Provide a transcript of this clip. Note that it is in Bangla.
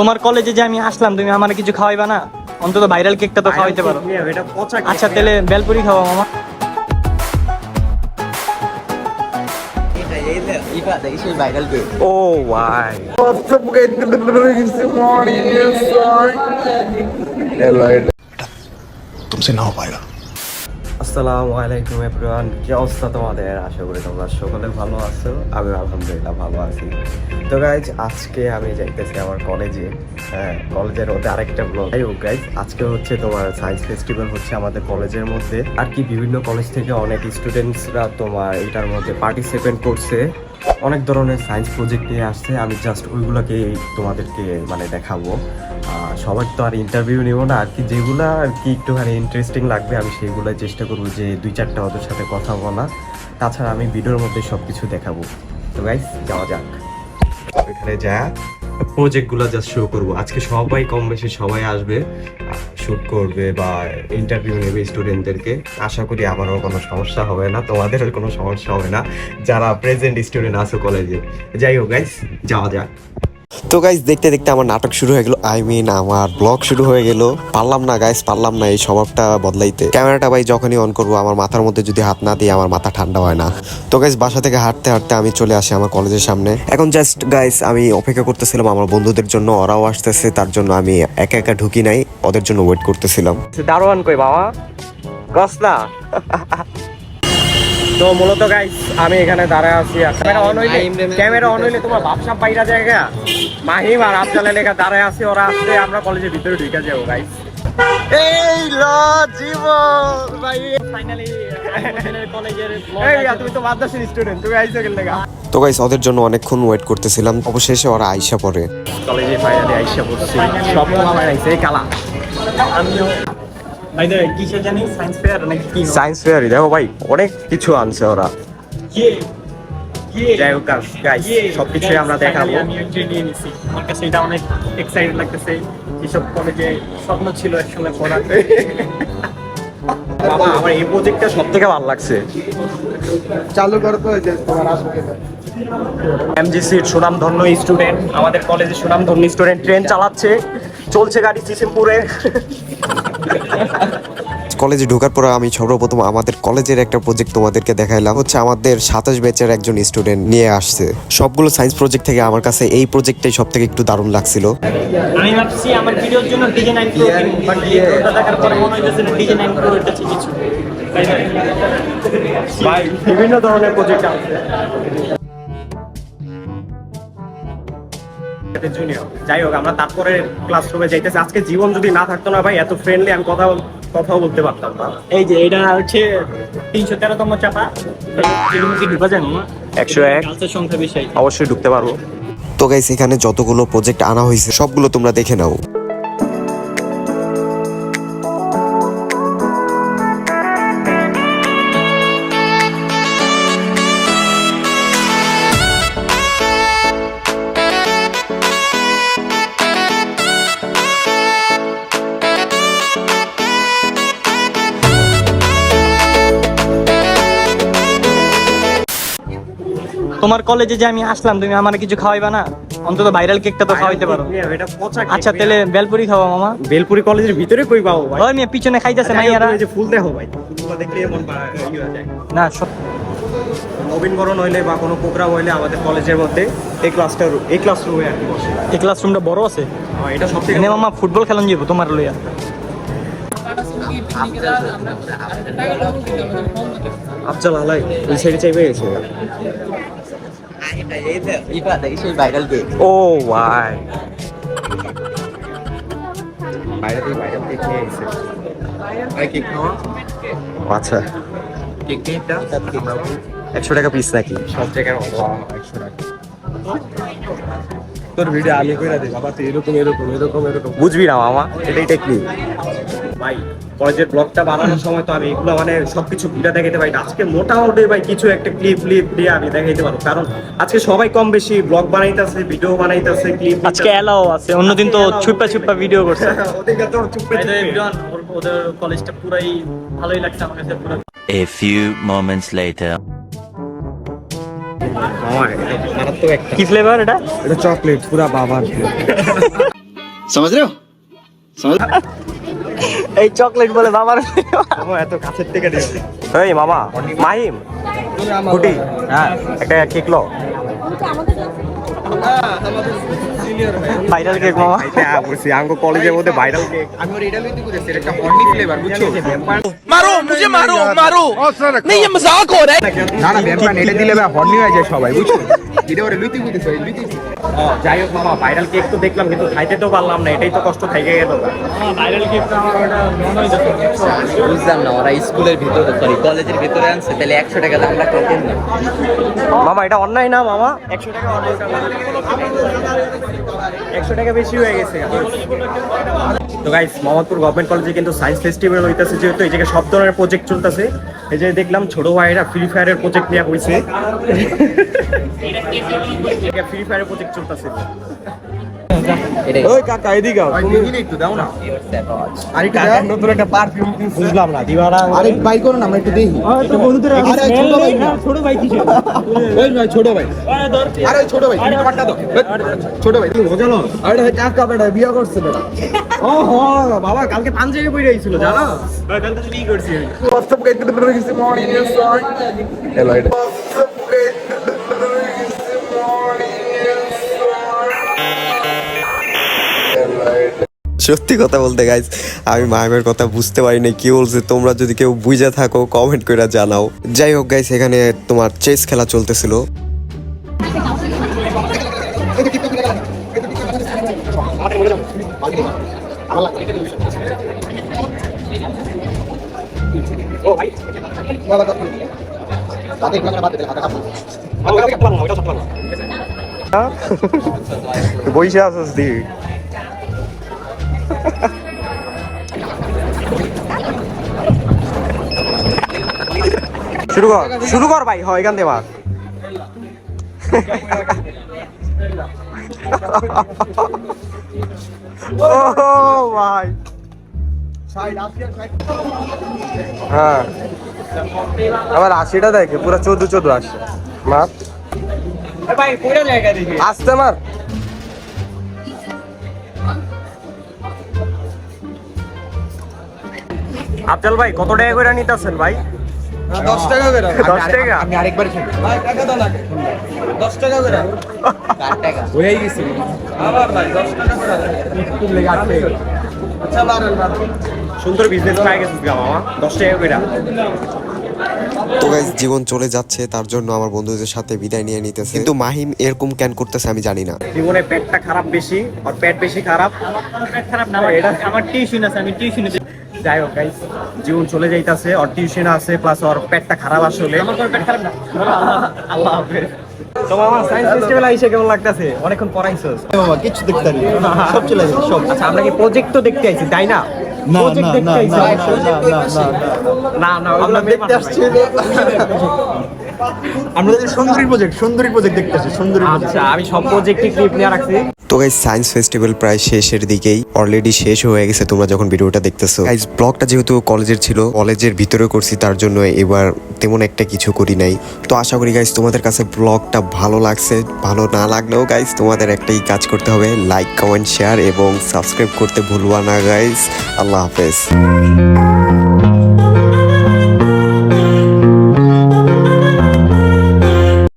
তোমার কলেজে যে আমি আসলাম তুমি আমার কিছু খাওয়াইবা না অন্তত ভাইরাল কেকটা তো খাওয়াইতে পারো এটা পচা আচ্ছা তাহলে বেলপুরি খাওয়া মামা ও ভাই तुमसे ना हो पाएगा আসসালামু আলাইকুম এভরিওয়ান, কি অবস্থা তোমাদের? আশা করি তোমরা সকলে ভালো আছো আমি আলহামদুলিল্লাহ ভালো আছি। তো গাইজ আজকে আমি যাইতেছি আমার কলেজে হ্যাঁ কলেজের মধ্যে আরেকটা ব্লগ যাই হোক গাইজ আজকে হচ্ছে তোমার সায়েন্স ফেস্টিভ্যাল হচ্ছে আমাদের কলেজের মধ্যে। আর কি বিভিন্ন কলেজ থেকে অনেক স্টুডেন্টসরা তোমার এটার মধ্যে পার্টিসিপেট করছে। অনেক ধরনের সায়েন্স প্রজেক্ট নিয়ে আসছে, আমি জাস্ট ওইগুলোকে তোমাদেরকে মানে দেখাবো। সবার তো আর ইন্টারভিউ নেব না, আর কি যেগুলো আর কি একটুখানি ইন্টারেস্টিং লাগবে, আমি সেইগুলো চেষ্টা করব যে দুই চারটা ওদের সাথে কথা বলা। তাছাড়া আমি ভিডিওর মধ্যে সব কিছু দেখাবো। তো গাইস যাওয়া যাক। ওইখানে যা প্রজেক্টগুলো জাস্ট শো করব। আজকে সবাই কম বেশি সবাই আসবে। শুট করবে বা ইন্টারভিউ নেবে স্টুডেন্টদেরকে আশা করি আমারও কোনো সমস্যা হবে না, তোমাদেরও কোনো সমস্যা হবে না, যারা প্রেজেন্ট স্টুডেন্ট আছো কলেজে যাই হোক গাইস যাওয়া যাক। তো গাইজ দেখতে দেখতে আমার নাটক শুরু হয়ে গেল। আই মিন আমার ব্লগ শুরু হয়ে গেল। পারলাম না গাইজ পারলাম না এই স্বভাবটা বদলাইতে। ক্যামেরাটা ভাই যখনই অন করব, আমার মাথার মধ্যে যদি হাত না দিয়ে, আমার মাথা ঠান্ডা হয় না। তো গাইজ বাসা থেকে হাঁটতে হাঁটতে আমি চলে আসি আমার কলেজের সামনে। এখন জাস্ট গাইজ আমি অপেক্ষা করতেছিলাম আমার বন্ধুদের জন্য, ওরাও আসতেছে, তার জন্য আমি একা একা ঢুকি নাই, ওদের জন্য ওয়েট করতেছিলাম। দারোয়ান কই, বাবা? তো মূলত গাইস আমি এখানে দাঁড়ায় আছি ক্যামেরা অন হইলে ক্যামেরা অন হইলে তোমার ভাবসাব বাইরা জায়গা মাহিম আর আফজালের লেখা দাঁড়ায় আছি ওরা আসছে আমরা কলেজের ভিতরে ঢুকে যাব গাইস এই ল জীবন ভাই ফাইনালি কলেজের তুমি তো মাদ্রাসার স্টুডেন্ট তুমি আইছো কেন লেখা তো গাইজ ওদের জন্য অনেকক্ষণ ওয়েট করতেছিলাম অবশেষে ওরা আইসা পড়ে। কলেজে ফাইনালি আইসা পড়ছি। সব কালা। আমিও সায়েন্স ফেয়ার কি সায়েন্স ফেয়ারই দেখো ভাই অনেক কিছু আনছে ওরা। যাই হোক গাইস সবকিছুই আমরা দেখাবো। আমি একটু নিয়ে নিছি। আমার কাছে এটা অনেক এক্সাইটেড লাগতেছে। এসব কলেজে স্বপ্ন ছিল একসঙ্গে পড়ার। বাবা আমার এই প্রজেক্টটা সব থেকে ভালো লাগছে। এমজিসির সুনামধন্য স্টুডেন্ট আমাদের কলেজের সুনামধন্য স্টুডেন্ট ট্রেন চালাচ্ছে। চলছে গাড়ি সিসিমপুরে কলেজে ঢোকার পর আমি সর্বপ্রথম আমাদের কলেজের একটা প্রজেক্ট তোমাদেরকে দেখাইলাম। হচ্ছে আমাদের সাতাশ ব্যাচের একজন স্টুডেন্ট নিয়ে আসছে। সবগুলো সায়েন্স প্রজেক্ট থেকে আমার কাছে এই প্রজেক্টটাই সব থেকে একটু দারুণ লাগছিল। আমি ভাবছি আমার ভিডিওর জন্য ডিজে নাইন প্রো বাট ভিডিওটা দেখার পরে মনে হইতেছে ডিজে নাইন প্রো এটা কিছু। ভাই বিভিন্ন ধরনের প্রজেক্ট আছে। জুনিয়র যাই হোক আমরা তারপরে ক্লাসরুমে যাইতেছি। আজকে জীবন যদি না থাকতো না ভাই এত ফ্রেন্ডলি আমি কথা কথাও বলতে পারতাম না। এই যে এটা হচ্ছে তিনশো তেরোতম চাপা। জানি ঢুকা যায় না? একশো এক। সংখ্যা বিষয় অবশ্যই ঢুকতে পারব। তো গাইস এখানে যতগুলো প্রজেক্ট আনা হয়েছে সবগুলো তোমরা দেখে নাও। তোমার কলেজে যে আমি আসলাম তুমি আমার কিছু খাওয়াইবা না? অন্তত ভাইরাল কেকটা তো খাওয়াইতে পারো। আচ্ছা তাহলে বেলপুরি খাওয়া মামা। বেলপুরি কলেজের ভিতরে কই পাবো ভাই? ওই মেয়ে পিছনে খাইতেছে না যাই ইয়ারা যে ফুল দেখো ভাই ফুলগুলো দেখলে যায়। না সব- নবীনবরণ হইলে বা কোনো প্রোগ্রাম হইলে আমাদের কলেজের মধ্যে এই ক্লাসটা এই ক্লাসরুমে আর কি বসে। এই ক্লাসরুমটা বড় আছে? হ্যাঁ, এটা সব থেকে মামা ফুটবল খেলন যাব তোমার লইয়া। আফজাল আলাই ওই সাইডে চাইবে গেছে। ও ভাই বাইরে থেকে বাইরে থেকে খেয়ে গেছে আচ্ছা। একশো টাকা পিস নাকি? সব জায়গায় একশো টাকা তোর ভিডিও আলু করে দে বাবা তুই এরকম এরকম এরকম এরকম। বুঝবি না মামা। এটাই টেকনিক ভাই কলেজের ব্লগটা বানানোর সময় তো আমি এগুলো মানে সবকিছু ভিডিও দেখাতে পারি না। আজকে মোটামুটি ভাই কিছু একটা ক্লিপ ক্লিপ দিয়ে আমি দেখাইতে পারবো কারণ আজকে সবাই কম বেশি ব্লগ বানাইতেছে ভিডিও বানাইতেছে ক্লিপ আজকে এলাও আছে অন্যদিন তো ছুপা ছুপা ভিডিও করছে ওদিকে তো চুপে চুপে ওদের কলেজটা পুরাই ভালোই লাগছে আমার কাছে পুরো A few moments later. মামা এটা মারাত্মক একটা কি ফ্লেভার এটা এটা চকলেট পুরা বাবার समझ रहे हो समझ এই চকলেট বলে বাবার এত কাছের থেকে এই মামা মাহিম গুটি হ্যাঁ একটা কেক লো ভাইরাল কেক মামা হ্যাঁ বলছি আঙ্গো কলেজের মধ্যে ভাইরাল কেক আমি ওর এটা লইতে কইতেছি এটা হর্নি ফ্লেভার বুঝছো मारो मुझे मारो मारो नहीं ये मजाक हो रहा है না না ভ্যাম্পায়ার এটা দিলে ভাই হর্নি হয়ে যায় সবাই বুঝছো এটা ওরে লইতে কইতেছে লইতে যাই হোক মামা ভাইরাল কেক তো দেখলাম কিন্তু খাইতে তো পারলাম না এটাই তো কষ্ট থেকে গেল। ভাইরাল কেক আমার ওটা বুঝলাম না ওরা স্কুলের ভিতরে সরি কলেজের ভিতরে আনছে তাহলে একশো টাকা দাম রাখল না মামা এটা অন্যায় না মামা? একশো টাকা অন্যায়। একশো টাকা বেশি হয়ে গেছে। তো গাইস মোহাম্মদপুর গভর্নমেন্ট কলেজে কিন্তু সায়েন্স ফেস্টিভ্যাল হইতেছে যেহেতু এই জায়গায় সব ধরনের প্রজেক্ট চলতেছে। এই যে দেখলাম ছোট ভাইরা ফ্রি ফায়ারের প্রজেক্ট নেওয়া হয়েছে ফ্রি ফায়ারের প্রজেক্ট চলতেছে। ওই কাকা এদিকে ভাই দিদি একটু দাও না। আর একটু দাও নতুন একটা পারফিউম বুঝলাম না দিবারা আরে বাই করো না আমরা একটু দেখি। আরে ছোট ভাই। না ছোট ভাই কিছু। ওই ভাই ছোট ভাই। আরে ছোট ভাই তুমি দাও। ছোট ভাই। বোঝালো আরে কাকা বেটা বিয়া করছে বেটা। ও হ বাবা কালকে পাঞ্জাবি পরে আইছিল জানো? কালকে কি করছি আমি। হোয়াটসঅ্যাপ ধরে গেছে মর্নিং এর হ্যালো সত্যি কথা বলতে গাইজ আমি মাহিমের কথা বুঝতে পারি না কি বলছে? তোমরা যদি কেউ বুঝে থাকো কমেন্ট করে জানাও। যাই হোক গাইজ এখানে তোমার চেস খেলা চলতেছিল। বইসে আছিস দি শুরু কর শুরু কর ভাই হয় এখান থেকে মার ও ভাই। হ্যাঁ। আবার আশিটা দেখে পুরো চোদ্দ চোদ্দ আসে মার। আসতে মার। আফজাল ভাই কত টাকা করে নিতেছেন ভাই? দশ টাকা করে। দশ টাকা? আমি আরেকবার খেলি। কার। টাকা। হয়েই গেছে। সুন্দর বিজনেস পাই গেছিস গা মামা দশ টাকা করে। তো গাইজ জীবন চলে যাচ্ছে তার জন্য আমার বন্ধুদের সাথে বিদায় নিয়ে নিতেছে। কিন্তু মাহিম এরকম ক্যান করতেছে আমি জানি না। জীবনে পেটটা খারাপ বেশি আর পেট বেশি খারাপ। আমার পেট খারাপ না আমার আমার টিউশন আছে আমি টিউশনে যাই হোক গাইস জীবন চলে যাইতাছে ওর টিউশন আছে প্লাস ওর পেটটা খারাপ আসলে। আমার কোনো পেট খারাপ আল্লাহ হাফেজ। তো মামা সায়েন্স ফেস্টিভ্যাল আইসে কেমন লাগতাছে? অনেকক্ষণ পড়াইছস কিছু দেখতে পারি সব চলে যাবে সব। আচ্ছা আমরা কি প্রজেক্ট তো দেখতে আইছি তাই না? না না না। না না না আমরা যে সুন্দরী প্রজেক্ট সুন্দরী প্রজেক্ট দেখতে আসছি সুন্দরী আচ্ছা আমি সব প্রজেক্টে ক্লিপ নিয়ে রাখছি। তো গাইজ সায়েন্স ফেস্টিভ্যাল প্রায় শেষের দিকেই অলরেডি শেষ হয়ে গেছে তোমরা যখন ভিডিওটা দেখতেছো। গাইজ ব্লগটা যেহেতু কলেজের ছিল কলেজের ভিতরে করছি তার জন্য এবার তেমন একটা কিছু করি নাই। তো আশা করি গাইজ তোমাদের কাছে ব্লগটা ভালো লাগছে ভালো না লাগলেও গাইজ তোমাদের একটাই কাজ করতে হবে লাইক কমেন্ট শেয়ার এবং সাবস্ক্রাইব করতে ভুলবা না গাইজ আল্লাহ হাফেজ।